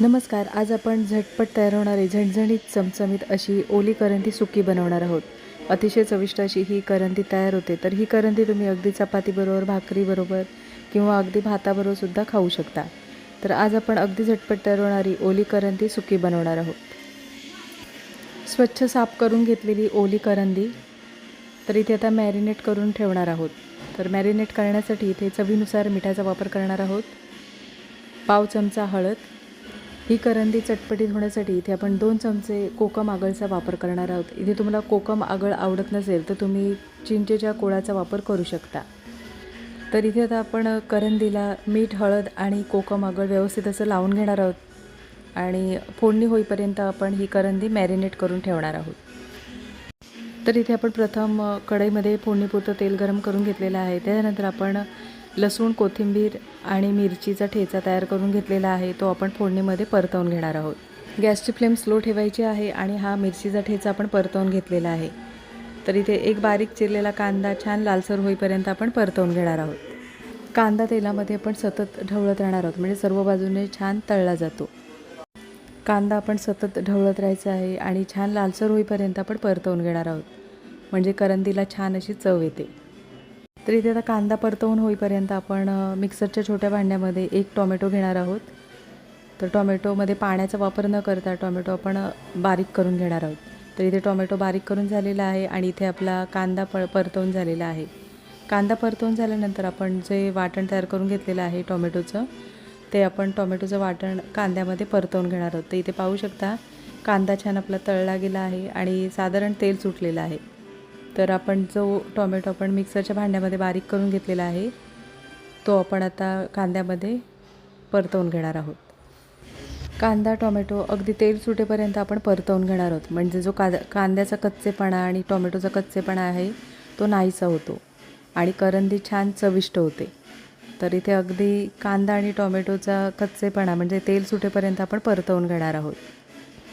नमस्कार आज आपण झटपट तयार होणारी झणझणीत चमचमीत अशी ओली करंदी सुकी बनवणार आहोत. अतिशय चविष्ट अशी ही करंदी तयार होते तर ही करंदी तुम्ही अगदी चपातीबरोबर भाकरीबरोबर किंवा अगदी भाताबरोबर सुद्धा खाऊ शकता. तर आज आपण अगदी झटपट तयार होणारी ओली करंदी सुकी बनवणार आहोत. स्वच्छ साफ करून घेतलेली ओली करंदी तर इथे आता मॅरिनेट करून ठेवणार आहोत. तर मॅरिनेट करण्यासाठी इथे चवीनुसार मिठाचा वापर करणार आहोत. पाव चमचा हळद ही करंदी चटपटीत होण्यासाठी इथे आपण दोन चमचे कोकम आगळचा वापर करणार आहोत. इथे तुम्हाला कोकम आगळ आवडत नसेल तर तुम्ही चिंचेच्या कोळाचा वापर करू शकता. तर इथे आता आपण करंदीला मीठ हळद आणि कोकम आगळ व्यवस्थित असं लावून घेणार आहोत. आणि फोडणी होईपर्यंत आपण ही करंदी मॅरिनेट करून ठेवणार आहोत. तर इथे आपण प्रथम कढईमध्ये फोडणीपुरतं तेल गरम करून घेतलेलं आहे. त्यानंतर आपण लसूण कोथिंबीर आणि मिरचीचा ठेचा तयार करून घेतलेला आहे. तो आपण फोडणीमध्ये परतवून घेणार आहोत. गॅसची फ्लेम स्लो ठेवायची आहे आणि हा मिरचीचा ठेचा आपण परतवून घेतलेला आहे. तर इथे एक बारीक चिरलेला कांदा छान लालसर होईपर्यंत आपण परतवून घेणार आहोत. कांदा तेलामध्ये आपण सतत ढवळत राहणार आहोत म्हणजे सर्व बाजूने छान तळला जातो. कांदा आपण सतत ढवळत राहायचा आहे आणि छान लालसर होईपर्यंत आपण परतवून घेणार आहोत. म्हणजे करंदीला छान अशी चव येते. तर इथे आता कांदा परतवून होईपर्यंत आपण मिक्सरच्या छोट्या भांड्यामध्ये एक टॉमॅटो घेणार आहोत. तर टॉमॅटोमध्ये पाण्याचा वापर न करता टॉमॅटो आपण बारीक करून घेणार आहोत. तर इथे टॉमॅटो बारीक करून झालेला आहे आणि इथे आपला कांदा प परतवून झालेला आहे. कांदा परतवून झाल्यानंतर आपण जे वाटण तयार करून घेतलेलं आहे टॉमॅटोचं ते आपण टॉमॅटोचं वाटण कांद्यामध्ये परतवून घेणार आहोत. तर इथे पाहू शकता कांदा छान आपला तळला गेला आहे आणि साधारण तेल सुटलेलं आहे. तर आपण जो टॉमॅटो आपण मिक्सरच्या भांड्यामध्ये बारीक करून घेतलेला आहे तो आपण आता कांद्यामध्ये परतवून घेणार आहोत. कांदा टोमॅटो अगदी तेल सुटेपर्यंत आपण परतवून घेणार आहोत. म्हणजे जो का कांद्याचा कच्चेपणा आणि टोमॅटोचा कच्चेपणा आहे तो नाहीसा होतो आणि करंदी छान चविष्ट होते. तर इथे अगदी कांदा आणि टोमॅटोचा कच्चेपणा म्हणजे तेल सुटेपर्यंत आपण परतवून घेणार आहोत.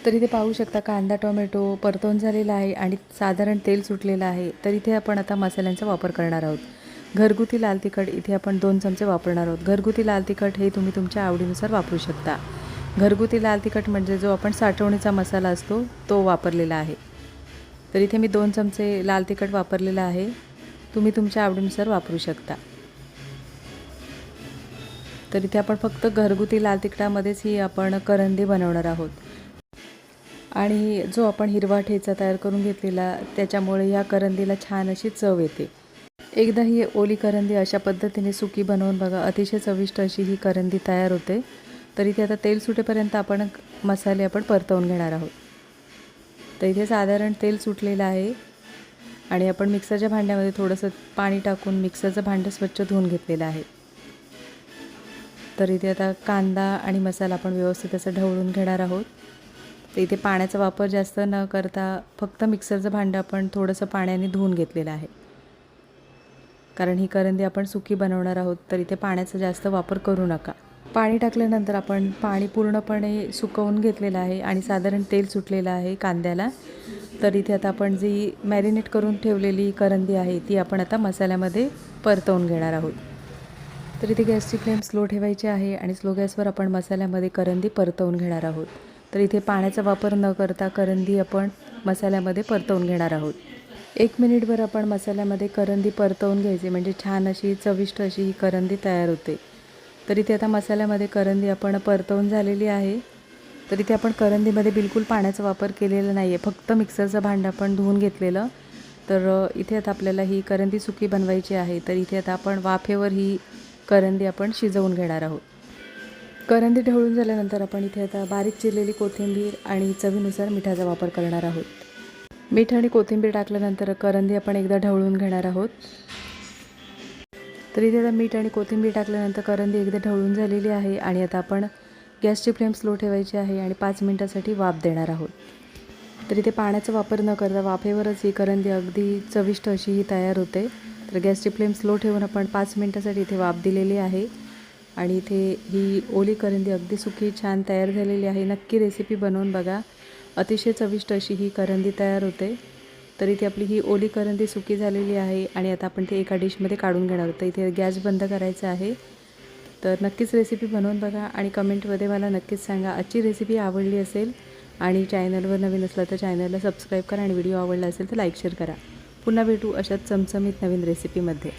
तर इथे पाहू शकता कांदा टोमॅटो परतवून झालेला आहे आणि साधारण तेल सुटलेलं आहे. तर इथे आपण आता मसाल्यांचा वापर करणार आहोत. घरगुती लाल तिखट इथे आपण दोन चमचे वापरणार आहोत. घरगुती लाल तिखट हे तुम्ही तुमच्या आवडीनुसार वापरू शकता. घरगुती लाल तिखट म्हणजे जो आपण साठवणीचा मसाला असतो तो वापरलेला आहे. तर इथे मी दोन चमचे लाल तिखट वापरलेला आहे. तुम्ही तुमच्या आवडीनुसार वापरू शकता. तर इथे आपण फक्त घरगुती लाल तिखटामध्येच ही आपण करंदी बनवणार आहोत. आणि जो आपण हिरवा ठेचा तयार करून घेतलेला त्याच्यामुळे या करंदीला छान अशी चव येते. एकदा ही ओली करंदी अशा पद्धतीने सुकी बनवून बघा अतिशय चविष्ट अशी ही करंदी तयार होते. तर इथे आता तेल सुटेपर्यंत आपण मसाले आपण परतवून घेणार आहोत. तर इथे साधारण तेल सुटलेलं आहे आणि आपण मिक्सरच्या भांड्यामध्ये थोडंसं पाणी टाकून मिक्सरचं भांडं स्वच्छ धुवून घेतलेलं आहे. तर इथे आता कांदा आणि मसाला आपण व्यवस्थित असं ढवळून घेणार आहोत. तर इथे पाण्याचा वापर जास्त न करता फक्त मिक्सरचं भांडं आपण थोडंसं पाण्याने धुवून घेतलेलं आहे. कारण ही करंदी आपण सुकी बनवणार आहोत तर इथे पाण्याचा जास्त वापर करू नका. पाणी टाकल्यानंतर आपण पाणी पूर्णपणे सुकवून घेतलेलं आहे आणि साधारण तेल सुटलेलं आहे कांद्याला. तर इथे आता आपण जी मॅरिनेट करून ठेवलेली करंदी आहे ती आपण आता मसाल्यामध्ये परतवून घेणार आहोत. तर इथे गॅसची फ्लेम स्लो ठेवायची आहे आणि स्लो गॅसवर आपण मसाल्यामध्ये करंदी परतवून घेणार आहोत. तर इथे पाण्याचा वापर न करता करंदी आपण मसाल्यामध्ये परतवून घेणार आहोत. एक मिनिटभर आपण मसाल्यामध्ये करंदी परतवून घ्यायची म्हणजे छान अशी चविष्ट अशी ही करंदी तयार होते. तर इथे आता मसाल्यामध्ये करंदी आपण परतवून झालेली आहे. तर इथे आपण करंदीमध्ये बिलकुल पाण्याचा वापर केलेला नाही आहे फक्त मिक्सरचं भांडं आपण धुवून घेतलेलं. तर इथे आता आपल्याला ही करंदी सुकी बनवायची आहे तर इथे आता आपण वाफेवर ही करंदी आपण शिजवून घेणार आहोत. करंदी ढवळून झाल्यानंतर आपण इथे आता बारीक चिरलेली कोथिंबीर आणि चवीनुसार मिठाचा वापर करणार आहोत. मीठ आणि कोथिंबीर टाकल्यानंतर करंदी आपण एकदा ढवळून घेणार आहोत. तर इथे आता मीठ आणि कोथिंबीर टाकल्यानंतर करंदी एकदा ढवळून झालेली आहे आणि आता आपण गॅसची फ्लेम स्लो ठेवायची आहे आणि पाच मिनटासाठी वाफ देणार आहोत. तर इथे पाण्याचा वापर न करता वाफेवरच ही करंदी अगदी चविष्ट अशी ही तयार होते. तर गॅसची फ्लेम स्लो ठेवून आपण पाच मिनटासाठी इथे वाफ दिलेली आहे. आणि इथे ही ओली करंदी अगदी सुकी छान तयार झालेली आहे. नक्की रेसिपी बनवून बघा. अतिशय चविष्ट अशी ही करंदी तयार होते. तर इथे आपली ही ओली करंदी सुकी झालेली आहे आणि आता आपण ते एका डिशमध्ये काढून घेणार आहोत. तर इथे गॅस बंद करायचा आहे. तर नक्कीच रेसिपी बनवून बघा आणि कमेंटमध्ये मला नक्कीच सांगा. आजची रेसिपी आवडली असेल आणि चॅनलवर नवीन असला तर चॅनलला सबस्क्राईब करा आणि व्हिडिओ आवडला असेल तर लाईक शेअर करा. पुन्हा भेटू अशाच चमचमीत नवीन रेसिपीमध्ये